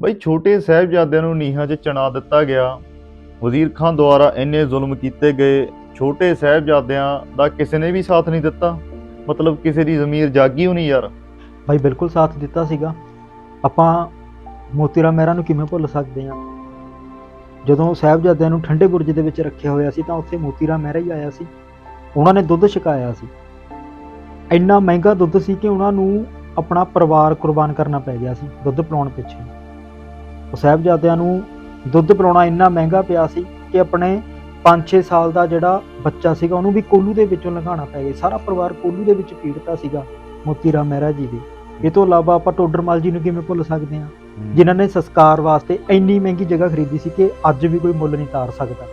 ਬਈ ਛੋਟੇ ਸਾਹਿਬਜ਼ਾਦਿਆਂ ਨੂੰ ਨੀਹਾਂ 'ਚ ਚਣਾ ਦਿੱਤਾ ਗਿਆ। ਵਜ਼ੀਰ ਖਾਨ ਦੁਆਰਾ ਇੰਨੇ ਜ਼ੁਲਮ ਕੀਤੇ ਗਏ। ਛੋਟੇ ਸਾਹਿਬਜ਼ਾਦਿਆਂ ਦਾ ਕਿਸੇ ਨੇ ਵੀ ਸਾਥ ਨਹੀਂ ਦਿੱਤਾ। ਮਤਲਬ ਕਿਸੇ ਦੀ ਜ਼ਮੀਰ ਜਾਗੀ ਹੋਣੀ ਯਾਰ। ਭਾਈ ਬਿਲਕੁਲ ਸਾਥ ਦਿੱਤਾ ਸੀਗਾ। ਆਪਾਂ ਮੋਤੀਰਾਮ ਮਹਿਰਾ ਨੂੰ ਕਿਵੇਂ ਭੁੱਲ ਸਕਦੇ ਹਾਂ? ਜਦੋਂ ਸਾਹਿਬਜ਼ਾਦਿਆਂ ਨੂੰ ਠੰਡੇ ਬੁਰਜ ਦੇ ਵਿੱਚ ਰੱਖਿਆ ਹੋਇਆ ਸੀ ਤਾਂ ਉੱਥੇ ਮੋਤੀਰਾਮ ਮਹਿਰਾ ਹੀ ਆਇਆ ਸੀ। ਉਹਨਾਂ ਨੇ ਦੁੱਧ ਛਕਾਇਆ ਸੀ। ਇੰਨਾ ਮਹਿੰਗਾ ਦੁੱਧ ਸੀ ਕਿ ਉਹਨਾਂ ਨੂੰ ਆਪਣਾ ਪਰਿਵਾਰ ਕੁਰਬਾਨ ਕਰਨਾ ਪੈ ਗਿਆ ਸੀ ਦੁੱਧ ਪਿਲਾਉਣ ਪਿੱਛੇ। ਉਹ ਸਾਹਿਬਜ਼ਾਦਿਆਂ ਨੂੰ ਦੁੱਧ ਪਿਲਾਉਣਾ ਇੰਨਾ ਮਹਿੰਗਾ ਪਿਆ ਸੀ ਕਿ ਆਪਣੇ 5-6 ਸਾਲ ਦਾ ਜਿਹੜਾ ਬੱਚਾ ਸੀਗਾ ਉਹਨੂੰ ਵੀ ਕੋਲੂ ਦੇ ਵਿੱਚੋਂ ਲੰਘਾਉਣਾ ਪੈ ਗਿਆ। ਸਾਰਾ ਪਰਿਵਾਰ ਕੋਲੂ ਦੇ ਵਿੱਚ ਪੀੜਤਾ ਸੀਗਾ ਮੋਤੀਰਾਮ ਮਹਿਰਾ ਜੀ ਦੀ। ਇਹ ਤੋਂ ਇਲਾਵਾ ਆਪਾਂ ਟੋਡਰਮਲ ਜੀ ਨੂੰ ਕਿਵੇਂ ਭੁੱਲ ਸਕਦੇ ਹਾਂ? ਜਿਨ੍ਹਾਂ ਨੇ ਸੰਸਕਾਰ ਵਾਸਤੇ ਇੰਨੀ ਮਹਿੰਗੀ ਜਗ੍ਹਾ ਖਰੀਦੀ ਸੀ ਕਿ ਅੱਜ ਵੀ ਕੋਈ ਮੁੱਲ ਨਹੀਂ ਤਾਰ ਸਕਦਾ।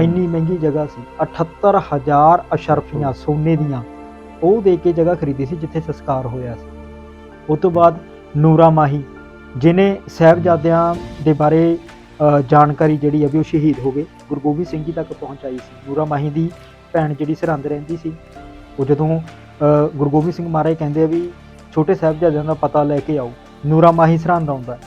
ਇੰਨੀ ਮਹਿੰਗੀ ਜਗ੍ਹਾ ਸੀ। 78000 ਅਸ਼ਰਫੀਆਂ ਸੋਨੇ ਦੀਆਂ ਉਹ ਦੇ ਕੇ ਜਗ੍ਹਾ ਖਰੀਦੀ ਸੀ ਜਿੱਥੇ ਸੰਸਕਾਰ ਹੋਇਆ ਸੀ। ਉਸ ਤੋਂ ਬਾਅਦ ਨੂਰਾ ਮਾਹੀ ਜਿਨੇ ਸਾਹਿਬਜ਼ਾਦਿਆਂ ਦੇ ਬਾਰੇ ਜਾਣਕਾਰੀ ਜਿਹੜੀ ਹੈ ਵੀ ਉਹ ਸ਼ਹੀਦ ਹੋ ਗਏ। ਗੁਰੂ ਗੋਬਿੰਦ ਸਿੰਘ ਜੀ ਤੱਕ ਪਹੁੰਚਾਈ ਸੀ। ਨੂਰਾ ਮਾਹੀ ਦੀ ਭੈਣ ਜਿਹੜੀ ਸਰਹੰਦ ਰਹਿੰਦੀ ਸੀ, ਉਹ ਜਦੋਂ ਗੁਰੂ ਗੋਬਿੰਦ ਸਿੰਘ ਮਹਾਰਾਜ ਕਹਿੰਦੇ ਆ ਵੀ ਛੋਟੇ ਸਾਹਿਬਜ਼ਾਦਿਆਂ ਦਾ ਪਤਾ ਲੈ ਕੇ ਆਓ, ਨੂਰਾ ਮਾਹੀ ਸਰਹੰਦ ਆਉਂਦਾ,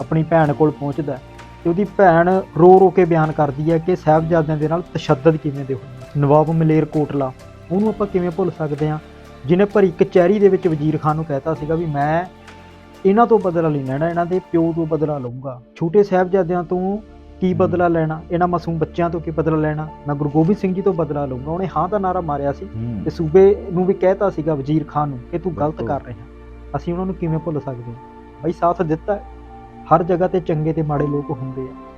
ਆਪਣੀ ਭੈਣ ਕੋਲ ਪਹੁੰਚਦਾ ਹੈ ਤੇ ਉਹਦੀ ਭੈਣ ਰੋ ਰੋ ਕੇ ਬਿਆਨ ਕਰਦੀ ਹੈ ਕਿ ਸਾਹਿਬਜ਼ਾਦਿਆਂ ਦੇ ਨਾਲ ਤਸ਼ੱਦਦ ਕਿਵੇਂ ਦੇ ਹੋਏ ਨਵਾਬ ਮਲੇਰ ਕੋਟਲਾ, ਉਹਨੂੰ ਆਪਾਂ ਕਿਵੇਂ ਭੁੱਲ ਸਕਦੇ ਹਾਂ? ਜਿਹਨੇ ਭਰੀ ਕਚਹਿਰੀ ਦੇ ਵਿੱਚ ਵਜ਼ੀਰ ਖਾਨ ਨੂੰ ਕਹਿਤਾ ਸੀਗਾ ਵੀ ਮੈਂ ਇਹਨਾਂ ਤੋਂ ਬਦਲਾ ਨਹੀਂ ਲੈਣਾ ਇਹਨਾਂ ਦੇ ਪਿਓ ਤੋਂ ਬਦਲਾ ਲਊਂਗਾ। ਛੋਟੇ ਸਾਹਿਬਜ਼ਾਦਿਆਂ ਤੋਂ ਕੀ ਬਦਲਾ ਲੈਣਾ? ਇਹਨਾਂ ਮਾਸੂਮ ਬੱਚਿਆਂ ਤੋਂ ਕੀ ਬਦਲਾ ਲੈਣਾ? ਮੈਂ ਗੁਰੂ ਗੋਬਿੰਦ ਸਿੰਘ ਜੀ ਤੋਂ ਬਦਲਾ ਲਊਂਗਾ। ਉਹਨੇ ਹਾਂ ਦਾ ਨਾਰਾ ਮਾਰਿਆ ਸੀ। ਤੇ ਸੂਬੇ ਨੂੰ ਵੀ ਕਹਿਤਾ ਸੀਗਾ ਵਜ਼ੀਰ ਖਾਨ ਨੂੰ ਕਿ ਤੂੰ ਗਲਤ। ਕਰ ਰਿਹਾ। ਅਸੀਂ ਉਹਨਾਂ ਨੂੰ ਕਿਵੇਂ ਭੁੱਲ ਸਕਦੇ ਹਾਂ? ਬਈ ਸਾਥ ਦਿੱਤਾ। ਹਰ ਜਗ੍ਹਾ ਤੇ ਚੰਗੇ ਤੇ ਮਾੜੇ ਲੋਕ ਹੁੰਦੇ ਆ।